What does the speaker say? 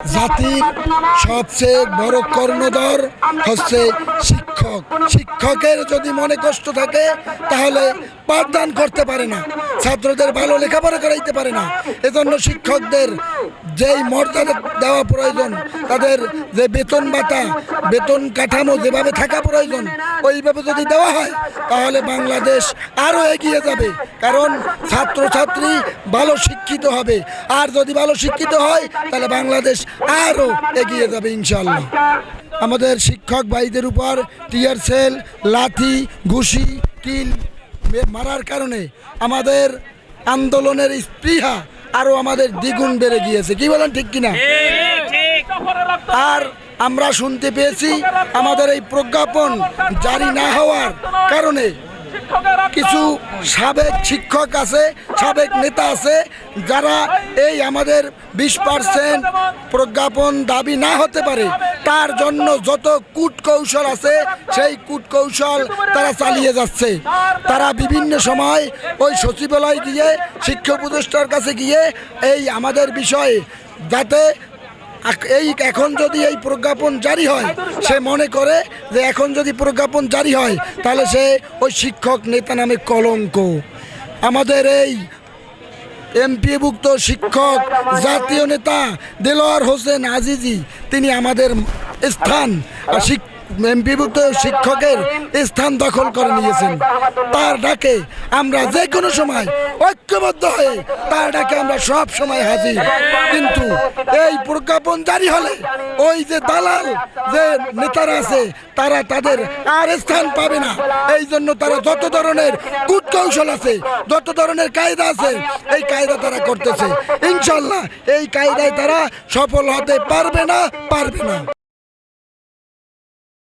জাতির সবচেয়ে বড় কর্ণধর হচ্ছে শিক্ষক। শিক্ষকের যদি মনে কষ্ট থাকে, তাহলে পাঠদান করতে পারে না। ছাত্রদের ভালো লেখাপড়া করাইতে পারে না। এজন্য শিক্ষকদের যেই মর্যাদা দেওয়া প্রয়োজন, তাদের যে বেতন ভাতা, বেতন কাঠামো যেভাবে থাকা প্রয়োজন, ওইভাবে যদি দেওয়া হয়, তাহলে বাংলাদেশ আরও এগিয়ে যাবে। কারণ ছাত্রছাত্রী ভালো শিক্ষিত হবে। আর যদি ভালো শিক্ষিত হয়, তাহলে বাংলাদেশ আরও এগিয়ে যাবে ইনশাল্লাহ আমাদের শিক্ষক ভাইদের উপর টিয়ার সেল, লাথি, ঘুষি, কিল মারার কারণে আমাদের আন্দোলনের স্পৃহা আরও আমাদের দ্বিগুণ বেড়ে গিয়েছে। কি বলেন, ঠিক কিনা? আর আমরা শুনতে পেয়েছি আমাদের এই প্রজ্ঞাপন জারি না হওয়ার কারণে কিছু সাবেক শিক্ষক আছে, সাবেক নেতা আছে, যারা এই আমাদের বিশ পার্সেন্ট প্রজ্ঞাপন দাবি না হতে পারে। তার জন্য যত কূট কৌশল আছে, সেই কূট কৌশল তারা চালিয়ে যাচ্ছে। তারা বিভিন্ন সময় ওই সচিবালয় গিয়ে, শিক্ষা উপদেষ্টার কাছে গিয়ে এই আমাদের বিষয়ে যাতে এই এখন যদি এই প্রজ্ঞাপন জারি হয়, সে মনে করে যে এখন যদি প্রজ্ঞাপন জারি হয়, তাহলে সে ওই শিক্ষক নেতা নামে কলঙ্ক। আমাদের এই এমপিভুক্ত শিক্ষক জাতীয় নেতা দেলোয়ার হোসেন আজিজি তিনি আমাদের স্থান আর শিক- এমপিভুক্ত শিক্ষকের স্থান দখল করে নিয়েছেন। তার ডাকে আমরা যে কোনো সময় ঐক্যবদ্ধ হয়ে তার ডাকে আমরা সব সময় হাজির। কিন্তু এই প্রজ্ঞাপন জারি হলে ওই যে দালাল, যে নেতারা আছে, তারা তাদের আর স্থান পাবে না। এই জন্য তারা যত ধরনের কূটকৌশল আছে, যত ধরনের কায়দা আছে, এই কায়দা তারা করতেছে। ইনশাল্লাহ এই কায়দায় তারা সফল হতে পারবে না পারবে না।